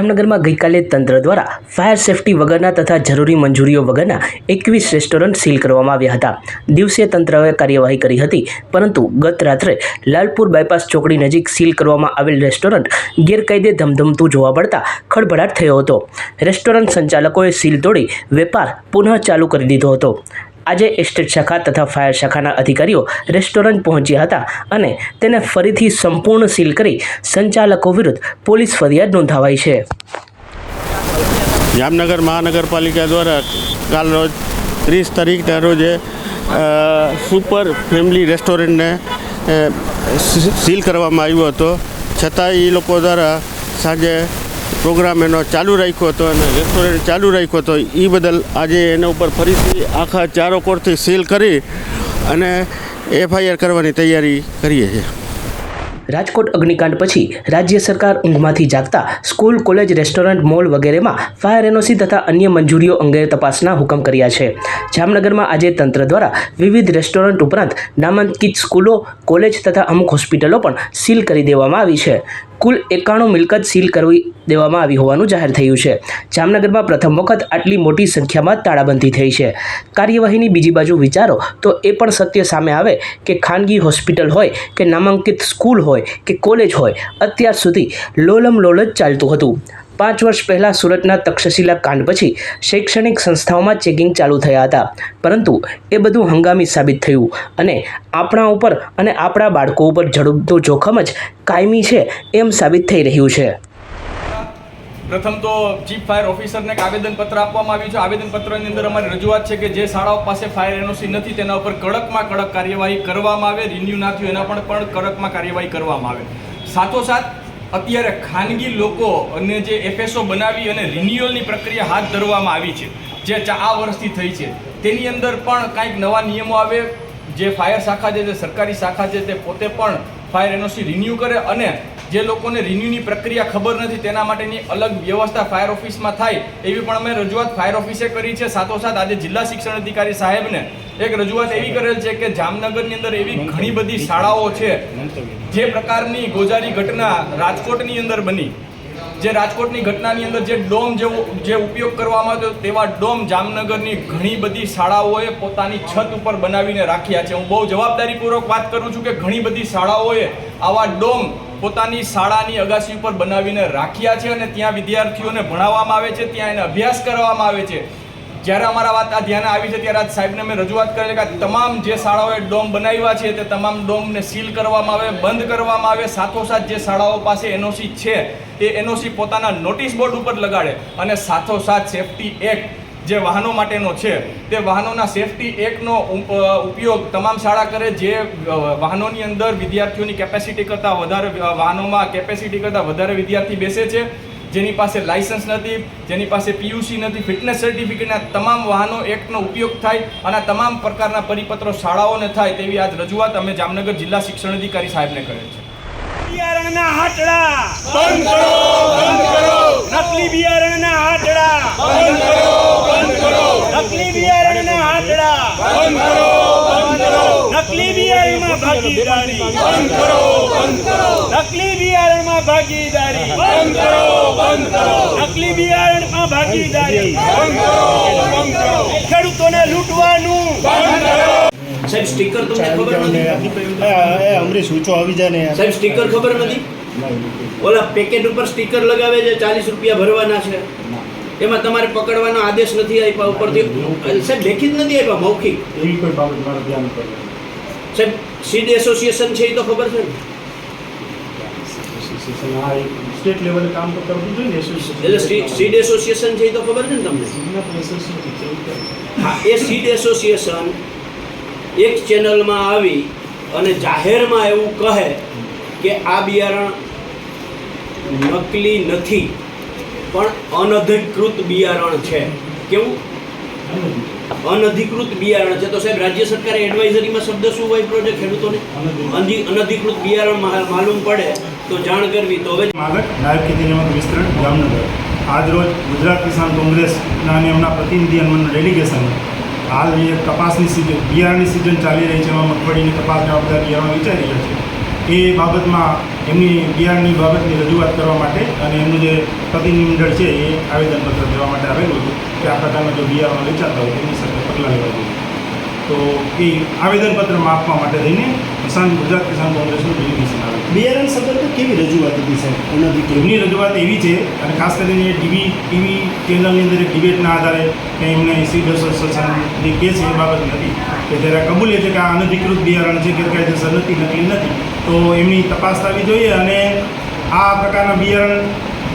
જામનગરમાં ગઈકાલે તંત્ર દ્વારા ફાયર સેફટી વગરના તથા જરૂરી મંજૂરીઓ વગરના એકવીસ રેસ્ટોરન્ટ સીલ કરવામાં આવ્યા હતા. દિવસે તંત્રએ કાર્યવાહી કરી હતી, પરંતુ ગત રાત્રે લાલપુર બાયપાસ ચોકડી નજીક સીલ કરવામાં આવેલ રેસ્ટોરન્ટ ગેરકાયદે ધમધમતું જોવા મળતા ખળભળાટ થયો હતો. રેસ્ટોરન્ટ સંચાલકોએ સીલ તોડી વેપાર પુનઃ ચાલુ કરી દીધો હતો. આજે એસ્ટેટ શાખા તથા ફાયર શાખાના અધિકારીઓ રેસ્ટોરન્ટ પહોંચ્યા હતા અને તેને ફરીથી સંપૂર્ણ સીલ કરી સંચાલકો વિરુદ્ધ પોલીસ ફરિયાદ નોંધાવાઈ છે. જામનગર મહાનગરપાલિકા દ્વારા કાલ રોજ ત્રીસ તારીખના રોજે સુપર ફેમિલી રેસ્ટોરન્ટને સીલ કરવામાં આવ્યો હતો. છતાં એ લોકો દ્વારા સાંજે પ્રોગ્રામ એનો ચાલુ રાખ્યો હતો અને રેસ્ટોરન્ટ ચાલુ રાખ્યો હતો. એ બદલ આજે એના ઉપર ફરીથી આખા ચારો કોરથી સીલ કરી અને એફઆઈઆર કરવાની તૈયારી કરીએ છીએ. રાજકોટ અગ્નિકાંડ પછી રાજ્ય સરકાર ઊંઘમાંથી જાગતા સ્કૂલ, કોલેજ, રેસ્ટોરન્ટ, મોલ વગેરેમાં ફાયર એનઓસી તથા અન્ય મંજૂરીઓ અંગે તપાસના હુકમ કર્યા છે. જામનગરમાં આજે તંત્ર દ્વારા વિવિધ રેસ્ટોરન્ટ ઉપરાંત નામાંકિત સ્કૂલો, કોલેજ તથા અમુક હોસ્પિટલો પણ સીલ કરી દેવામાં આવી છે. કુલ એકાણું મિલકત સીલ કરવી દેવામાં આવી હોવાનું જાહેર થયું છે. જામનગરમાં પ્રથમ વખત આટલી મોટી સંખ્યામાં તાળાબંધી થઈ છે. કાર્યવાહીની બીજી બાજુ વિચારો તો એ પણ સત્ય સામે આવે કે ખાનગી હોસ્પિટલ હોય, કે નામાંકિત સ્કૂલ હોય, કે કોલેજ હોય, અત્યાર સુધી લોલમ લોલ જ ચાલતું હતું. પાંચ વર્ષ પહેલાં સુરતના તક્ષશિલા કાંડ પછી શૈક્ષણિક સંસ્થાઓમાં ચેકિંગ ચાલુ થયા હતા. પરંતુ એ બધું હંગામી સાબિત થયું અને આપણા ઉપર અને આપણા બાળકો ઉપર ઝડપતો જોખમ જ કાયમી છે એમ સાબિત થઈ રહ્યું છે. પ્રથમ તો ચીફ ફાયર ઓફિસરને એક આવેદનપત્ર આપવામાં આવ્યું છે. આવેદનપત્રની અંદર અમારી રજૂઆત છે કે જે શાળાઓ પાસે ફાયર એનઓસી નથી, તેના ઉપર કડકમાં કડક કાર્યવાહી કરવામાં આવે. રિન્યુ ના થયું એના પણ પણ કડકમાં કાર્યવાહી કરવામાં આવે. સાથોસાથ અત્યારે ખાનગી લોકો અને જે એફએસઓ બનાવી અને રિન્યુઅલની પ્રક્રિયા હાથ ધરવામાં આવી છે, જે આ વર્ષથી થઈ છે. તેની અંદર પણ કાંઈક નવા નિયમો આવે. જે ફાયર શાખા છે, જે સરકારી શાખા છે, તે પોતે પણ ફાયર એનઓસી રિન્યૂ કરે અને જે લોકોને રિન્યુની પ્રક્રિયા ખબર નથી તેના માટેની અલગ વ્યવસ્થા ફાયર ઓફિસમાં થાય એવી પણ અમે રજૂઆત ફાયર ઓફિસે કરી છે. સાથોસાથ આજે જિલ્લા શિક્ષણ અધિકારી સાહેબને એક રજૂઆત એવી કરેલ છે કે જામનગરની અંદર એવી ઘણી બધી શાળાઓ છે જે પ્રકારની ગોજારી ઘટના રાજકોટની અંદર બની. જે રાજકોટની ઘટનાની અંદર જે ડોમ જેવો જે ઉપયોગ કરવામાં આવ્યો તેવા ડોમ જામનગરની ઘણી બધી શાળાઓએ પોતાની છત ઉપર બનાવીને રાખ્યા છે. હું બહુ જવાબદારીપૂર્વક વાત કરું છું કે ઘણી બધી શાળાઓએ આવા ડોમ પોતાની શાળાની અગાસી ઉપર બનાવીને રાખ્યા છે અને ત્યાં વિદ્યાર્થીઓને ભણાવવામાં આવે છે, ત્યાં એને અભ્યાસ કરવામાં આવે છે. જ્યારે અમારા વાત આ ધ્યાને આવી છે, ત્યારે આજ સાહેબને મેં રજૂઆત કરેલી કે તમામ જે શાળાઓએ ડોમ બનાવ્યા છે, તે તમામ ડોમને સીલ કરવામાં આવે, બંધ કરવામાં આવે. સાથોસાથ જે શાળાઓ પાસે એનઓસી છે એ એનઓસી પોતાના નોટિસ બોર્ડ ઉપર લગાડે. અને સાથોસાથ સેફટી એક્ટ જે વાહનો માટેનો છે તે વાહનોના સેફટી એક્ટનો ઉપ- ઉપયોગ તમામ શાળા કરે જે વાહનોની અંદર વિદ્યાર્થીઓની કેપેસિટી કરતાં વધારે વાહનોમાં કેપેસિટી કરતાં વધારે વિદ્યાર્થી બેસે છે. જેની પાસે લાયસન્સ નથી જેની પાસે પીયુસી નથી ફિટનેસ સર્ટિફિકેટના તમામ વાહનો એક્ટનો ઉપયોગ થાય અને તમામ પ્રકારના પરિપત્રો શાળાઓને થાય તેવી આજ રજૂઆત અમે જામનગર જિલ્લા શિક્ષણ અધિકારી સાહેબને કરેલ છે. બિયારણના હાટડા! બંધ કરો બંધ કરો! નકલી બિયારણના હાટડા બંધ કરો બંધ કરો નકલી બિયારણના હાટડા બંધ કરો બંધ કરો નકલી બિયારણમાં ભાગીદારી બંધ કરો બંધ કરો નકલી બિયારણમાં ભાગીદારી બંધ કરો બંધ કરો નકલી બિયારણમાં ભાગીદારી બંધ કરો બંધ કરો ખેડૂતોને લૂંટવાનું બંધ કરો સાહેબ સ્ટીકર તમને ખબર નથી? એ અમરીશ ઊંચો આવી જાય ને સાહેબ સ્ટીકર ખબર નથી. ઓલા પેકેટ ઉપર સ્ટીકર લગાવે છે ચાલીસ રૂપિયા ભરવાના છે. એમાં તમારે પકડવાનો આદેશ નથી આપ્યા ઉપરથી. સાહેબ લેખિત નથી આપ્યા મૌખિક. એવી કોઈ બાબત મારા ધ્યાન સાહેબ સીડ એસોસિએશન છે એ તો ખબર છે ને? એક સ્ટેટ લેવલે કામ તો કરવું જોઈએ એટલે સીડ એસોસિએશન છે એ તો ખબર છે ને તમને? હા એ સીડ એસોસિએશન એક ચેનલમાં આવી અને જાહેરમાં એવું કહે કે આ બિયારણ નકલી નથી. પણ અનધિકૃત બિયારણ છે. કેવું? અનધિકૃત બિયારણ છે. તો સાહેબ, રાજ્ય સરકારે એડવાઇઝરીમાં શબ્દ શું હોય પ્રોજેક્ટ ખેડૂતોને? અનધિકૃત બિયારણ માલુમ પડે તો જાણ કરવી. તો હવે માગટ નાયબ ખેતી નિયામક વિસ્તરણ, જામનગર. આજરોજ ગુજરાત કિસાન કોંગ્રેસના અને એમના પ્રતિનિધિ અન્વયનું ડેલિગેશન હાલ કપાસની સિઝન, બિયારણની સિઝન ચાલી રહી છે, એમાં મગફળીની કપાસના બધા બિયારણ વિચારી રહ્યા છે. એ બાબતમાં એમની બિયારણની બાબતની રજૂઆત કરવા માટે અને એમનું જે પ્રતિનિધિમંડળ છે એ આવેદનપત્ર દેવા માટે આવેલું હતું કે આ પ્રકારના જો બિયારણો વેચાતા હોય એની સાથે પગલાં લેવા જોઈએ. તો એ આવેદનપત્રમાં આપવા માટે થઈને કિસાન ગુજરાત કિસાન કોંગ્રેસનું ડેલિગેશન આવે બિયારણ સંદર્ભે કેવી રજૂઆત હતી સાહેબ? એનાથી એમની રજૂઆત એવી છે અને ખાસ કરીને ટીવી ટીવી ચેનલની અંદર ડિબેટના આધારે કે એમને સીડ એસોસિએશન જે કેસ એ બાબતની હતી કે જ્યારે કબૂલે છે કે આ અનધિકૃત બિયારણ છે ગેરકાયદેસર નથી નકલી નથી. તો એમની તપાસ થવી જોઈએ અને આ પ્રકારના બિયારણ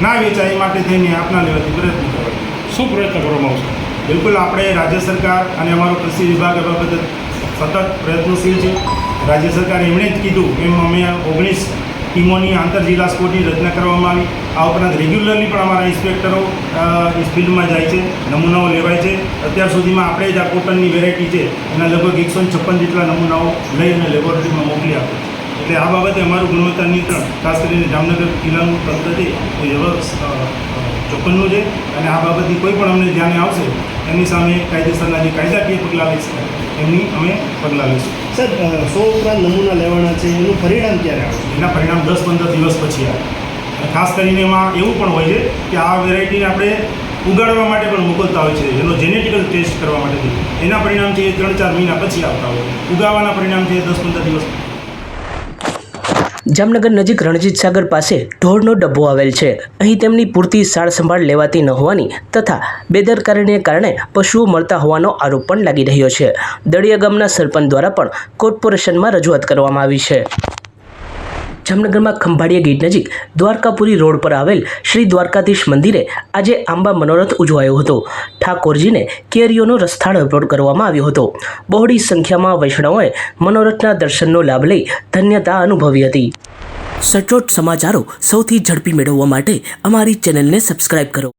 ના વેચાય એ માટે થઈને આપના લેવાથી પ્રયત્ન કરવા શું પ્રયત્ન કરવામાં આવશે? બિલકુલ આપણે રાજ્ય સરકાર અને અમારો કૃષિ વિભાગ આ બાબતે સતત પ્રયત્નશીલ છે. રાજ્ય સરકારે એમણે જ કીધું એમ અમે ઓગણીસ ટીમોની આંતર જિલ્લા સ્કોડની રચના કરવામાં આવી. આ ઉપરાંત રેગ્યુલરલી પણ અમારા ઇન્સ્પેક્ટરો ફિલ્ડમાં જાય છે નમૂનાઓ લેવાય છે. અત્યાર સુધીમાં આપણે જ આ કોટનની વેરાયટી છે એના લગભગ એકસો છપ્પન જેટલા નમૂનાઓ લઈ અને લેબોરેટરીમાં મોકલી આપે એટલે આ બાબતે અમારું ગુણવત્તા નિયંત્રણ ખાસ કરીને જામનગર જિલ્લાનું તંત્ર છે એ ચોક્કસનું છે અને આ બાબતની કોઈ પણ અમને ધ્યાને આવશે એની સામે કાયદેસરના જે કાયદાકીય પગલાં લઈ શકાય એમની અમે પગલાં લઈશું. સર સો ઉપરાંત નમૂના લેવાના છે એનું પરિણામ ક્યારે આવશે એના પરિણામ દસ પંદર દિવસ પછી આવે. ખાસ કરીને એમાં એવું પણ હોય છે કે આ વેરાયટીને આપણે ઉગાડવા માટે પણ મોકલતા હોય છે એનો જેનેટિકલ ટેસ્ટ કરવા માટે. એના પરિણામ છે એ ત્રણ ચાર મહિના પછી આવતા હોય. છે ઉગાવાના પરિણામ છે દસ પંદર દિવસ જામનગર નજીક રણજીત સાગર પાસે ઢોરનો ડબ્બો આવેલ છે. અહીં તેમની પૂરતી સાર સંભાળ લેવાતી ન હોવાની તથા બેદરકારીને કારણે પશુઓ મળતા હોવાનો આરોપ પણ લાગી રહ્યો છે. દળિયા ગામના સરપંચ દ્વારા પણ કોર્પોરેશનમાં રજૂઆત કરવામાં આવી છે. જામનગરમાં ખંભાળિયા ગેટ નજીક દ્વારકાપુરી રોડ પર આવેલ શ્રી દ્વારકાધીશ મંદિરે આજે આંબા મનોરથ ઉજવાયો હતો. ઠાકોરજીને કેરીઓનો રસ્થાળ અપલોડ કરવામાં આવ્યો હતો. બહોળી સંખ્યામાં વૈષ્ણવોએ મનોરથના દર્શનનો લાભ લઈ ધન્યતા અનુભવી હતી. સચોટ સમાચારો સૌથી ઝડપી મેળવવા માટે અમારી ચેનલને સબસ્ક્રાઇબ કરો.